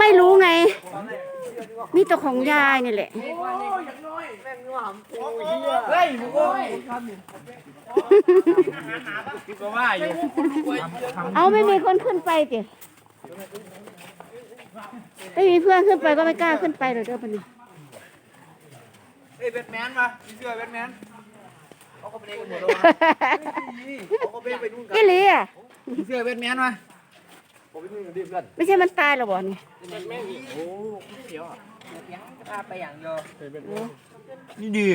ไม่รู้ไง มีแต่ของยายนี่แหละ เฮ้ยมึงโอ้ยคิดว่าอยู่เอาไม่มีคนขึ้นไปติไม่มีเพื่อนขึ้นไปก็ไม่กล้าขึ้นไปเลยเด้อปะนี่เฮ้ยแบทแมนมามีเสื้อแบทแมนเขาก็ไปเล่นกันหมดแล้วเขาก็ไปไปนู่นกันกี่ลีอะมีเสื้อแบทแมนมา ผมไปนู่นกันดิเพื่อนไม่ใช่มันตายหรอบ่นี่โอ้เขียวอะพาไปอย่างเดียวนี่ดี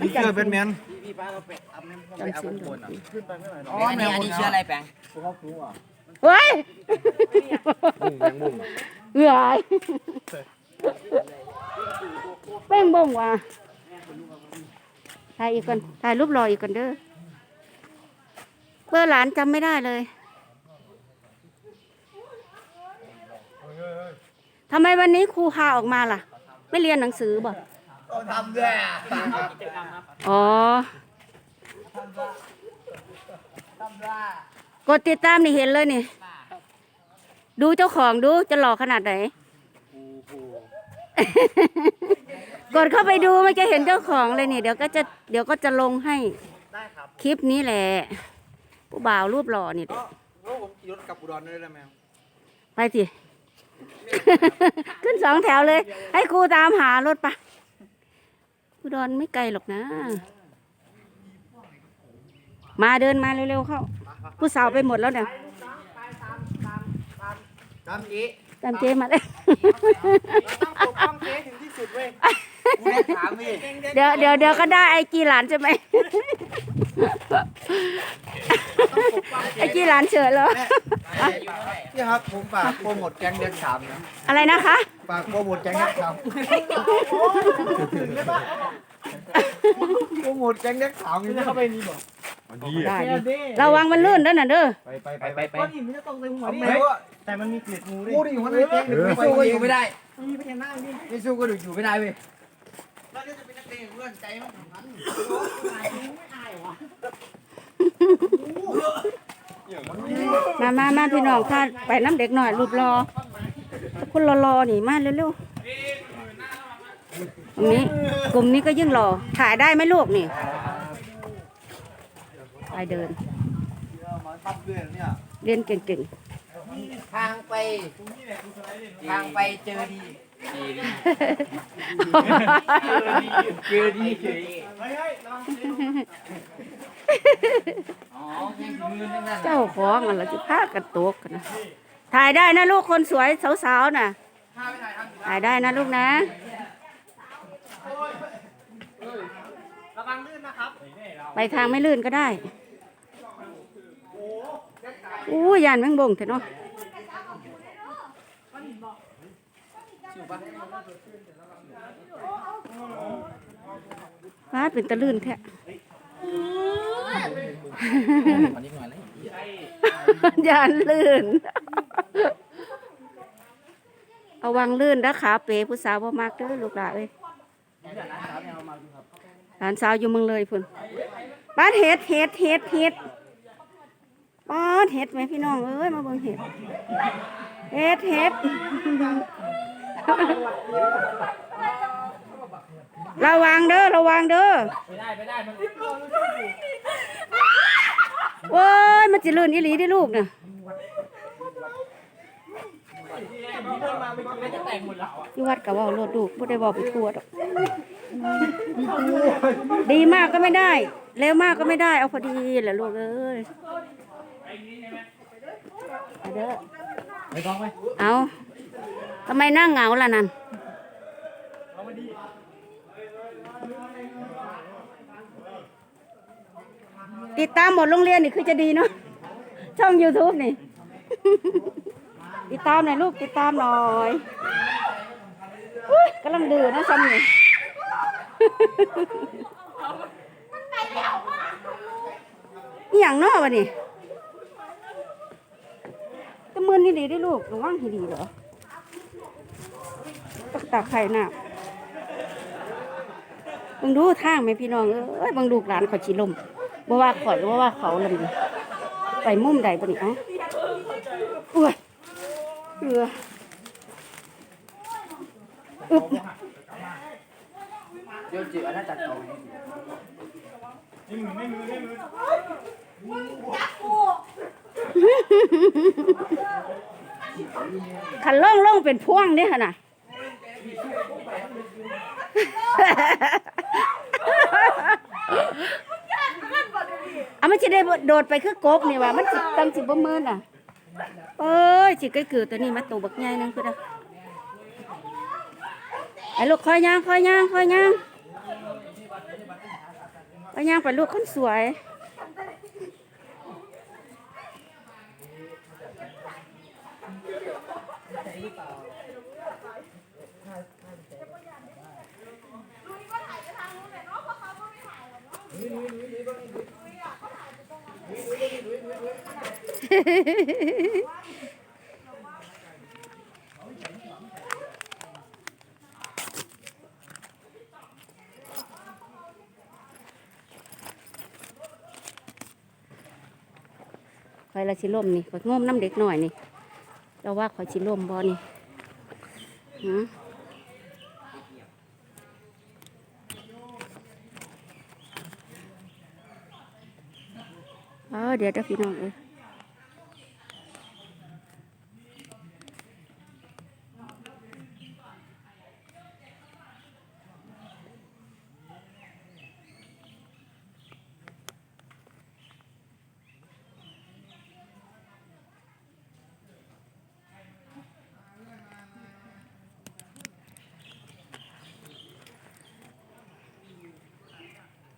มีเสื้อแบทแมนพี่ป้าเราไปอาบน้ำไปอาบน้ำบนอะอ๋ออันนี้อันนี้ชื่ออะไรแปงเฮ้ยเหื่อยเป้งบ่งว่ะถ่ายอีกก่อนถ่ายรูปรออีกก่อนเด้อเพื่อหลานจำไม่ได้เลย ทำไมวันนี้ครูพาออกมาล่ะ ไม่เรียนหนังสือบ่ต้องทำด้วยอะอ๋อกดติดตามนี่เห็นเลยนี่ ดูเจ้าของดูจะหล่อขนาดไหน กดเข้าไปดูมันจะเห็นเจ้าของเลยนี่ เดี๋ยวก็จะเดี๋ยวก็จะลงให้ได้ครับคลิปนี้แหละผู้บ่าวรูปหล่อนี่แหละแล้วผมขี่รถกลับอุดรได้ไหมไปสิ ขึ้นสองแถวเลย ให้ครูตามหารถปะอุดรไม่ไกลหรอกนะ มาเดินมาเร็วๆเข้า ผู้สาวไปหมดแล้วเนี่ยตามนี้ตามเจ๊มาเลยต้องปกป้องเจ๊ถึงที่สุดเว้ยกูได้ถามพี่เดี๋ยวเดี๋ยวเดี๋ยวก็ได้ไอจีหลานใช่ไหม ไอจีหลานเฉยแล้วพี่ครับผมฝากโปรโมทแก๊งเด็กสามนะอะไรนะคะ ฝากโปรโมทแก๊งเด็กสามโปรโมทแก๊งเด็กสามนี่เข้าไปนี่บ่ได้ดิระวังมันลื่นด้วยนะเด้อ ไปไปไปไปไปก้อนหินมันจะตกใส่หัวดิไม่รู้แต่มันมีเกล็ดงูด้วยกูดิหัวในแก๊งไม่สู้ก็อยู่ไม่ได้มีพญานาคดิไม่สู้ก็อยู่ไม่ได้เว้ยเราจะเป็นนักเตะเพื่อนใจมันสำคัญ มามามาพี่น้องถ้าไปน้ำเด็กหน่อยรูปรอคนรอๆนี่มาเร็วๆตรงนี้กลุ่มนี้ก็ยิ่งรอถ่ายได้ไหมลูกนี่ไปเดินมาทับด้วยเนี่ยเรียนเก่งทางไป ทางไปเจอดีๆ เจอดีเฉย อ๋อแค่มือนั่นน่ะเจ้าของอะไรจะพากันตกกันนะถ่ายได้นะลูกคนสวยสาวๆน่ะถ่ายได้นะลูกนะระวังลื่นนะครับไปทางไม่ลื่นก็ได้อู้ยานแมงบงเถอะเนาะฟ้าเป็นตะลื่นแท้ อนิดหน่อยเลยยานลื่น เอาวังลื่นแล้วขาเป๋ผู้สาวบ่มากเด้อลูกหลานเอ้ยหลานสาวอยู่เมืองเลยพุ่นบ้านเห็ดเห็ดเห็ดเห็ดป้าดเห็ดไหมพี่น้องเอ้ยมาเบิ่งเห็ดเห็ดเห็ดระวังเด้อระวังเด้อ โอ้ยมันจะลื่นอีหลีได้อลูกน่ะอยู่วัดกับว่าโลดลูกบ่ได้บอกไปทั่วดอก ดีมากก็ไม่ได้เร็วมากก็ไม่ได้ เอาพอดีแหละลูกเอ้ยเอาเด้อไม่ต้องไหมเอาทำไมนั่งเหงาล่ะนั่น ติดตามหมดโรงเรียนนี่คือจะดีเนาะช่อง YouTube นี่ ติดตามหน่อยลูกติดตามหน่อยอุ๊ยกำลังดื้อนะซ้ำนี่ อหย่างเนอวะนี่ตะมือนนี่ดีได้ลูกระวังให้ดีเหรอตักตักไข่น่ะบังดูทางไหมพี่น้องเอ้ยบังลูกหลานเขาชิลม บ่ว่าข่อยบ่ว่าเขาลำไปมุมใดบ่นี่เอ้าอุ้ยเกลืออึบเดี๋ยวจิ๋วอันนั้นจัดตรงจับกูขันล่องล่องเป็นพ่วงเนี่ยค่ะน่ะเอามั นจะได้โดดไปคือกบนี่ว่ามันสิตั้งสิบ่มืนอะเอ้ยสิก็คือตัวนี้มาตัวบักใหญ่นึงคือเด้อไอ้ลูกคอยย่างคอยย่างคอยย่างคอยย่างไปลูกคนสวย คอยละสิล่มนี่คอยงมน้ำเด็กหน่อยนี่เราว่าคอยสิล่มบ่นี่หืมเออเดี๋ยวเดี๋ยวพี่น้องเอ้ย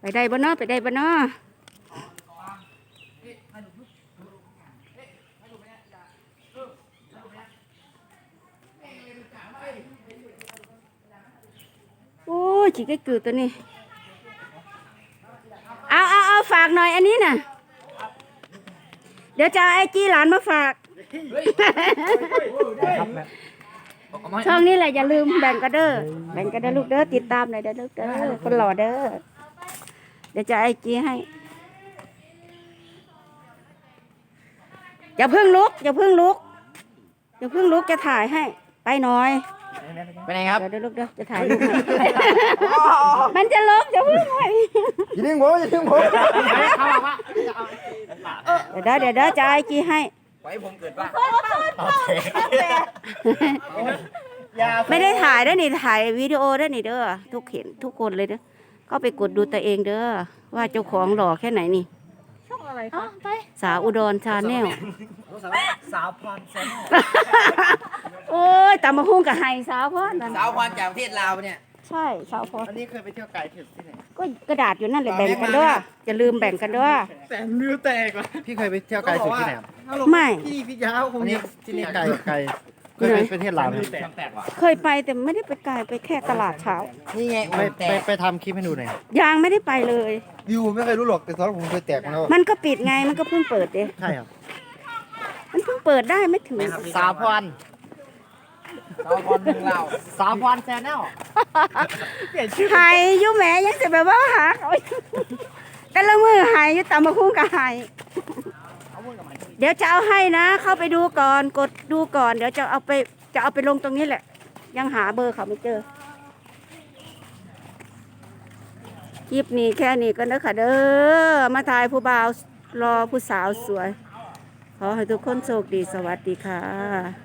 ไปได้บ่เนาะไปได้บ่เนาะโอ้ยจิกไก่กือตัวนี้เอาเอาเอาฝากหน่อยอันนี้น่ะ เดี๋ยวจะเอาไอจีหลานมาฝากช่องนี้แหละอย่าลืมแบ่งกันเด้อแบ่งกันเด้อลูกเด้อติดตามหน่อยเด้อลูกเด้อคนหล่อเด้อ ดี๋ยวจะไอจีให้อย่าเพิ่งลุกอย่าเพิ่งลุกอย่าเพิ่งลุกจะถ่ายให้ ไปหน่อยไปไหนครับเดี๋ยวเดี๋ยวลูกเด้อจะถ่ายรูปให้มันจะลุกอย่าเพิ่งไปอย่าดึงผมอย่าดึงผมเดี๋ยวเด้อเดี๋ยวเด้อจะไอจีให้ไว้ผมเกิดว่าไม่ได้ถ่ายได้อนี่ถ่ายวิดีโอได้อนี่เด้อทุกเห็นทุกคนเลยเด้อ ก็ไปกดดูตัวเองเด้อว่าเจ้าของหล่อแค่ไหนนี่ ช่องอะไรคะสาวอุดรชาแนลสาวพรแซนโอ้ยตามมาหุ้งกับไฮสาวพ่อนั่นสาวพรจากประเทศลาวเนี่ย ใช่สาวพ่ออันนี้เคยไปเที่ยวไกลที่ไหน ก็กระดาษอยู่นั่นแหละแบ่งกันด้วยอย่าลืมแบ่งกันด้วยแต่มือแตกว่ะพี่เคยไปเที่ยวไกลสุดที่ไหนครับไม่ พี่พี่ยาวคงอันนี้จะที่นี่ไกลไกล เคยไปประเทศลาวไหมเคยไปแต่ไม่ได้ไปไกลไปแค่ตลาดเช้านี่ไงไปแตไปกไปทำคลิปให้ดูหน่อยยังไม่ได้ไปเลยวิวไม่เคยรู้หรอกแต่ตอนนนผมเคยแตกมาแล้วมันก็ปิดไงมันก็เพิ่งเปิดเองใช่ครับมันเพิ่งเปิดได้ไม่ถึงสาวพรสาวพรเมืองลาวสาวพรแชนแนลไฮอยุ่แหมยังจะแบบว่าหาเขาแต่ละมือไฮอยุ่ตามมาหุ้งกับไฮ เดี๋ยวจะเอาให้นะ เข้าไปดูก่อนกดดูก่อน เดี๋ยวจะเอาไปจะเอาไปลงตรงนี้แหละ ยังหาเบอร์เขาไม่เจอคลิปนี้แค่นี้ก็นะค่ะเด้อมาถ่ายผู้บ่าวรอผู้สาวสวย ขอให้ทุกคนโชคดีสวัสดีค่ะ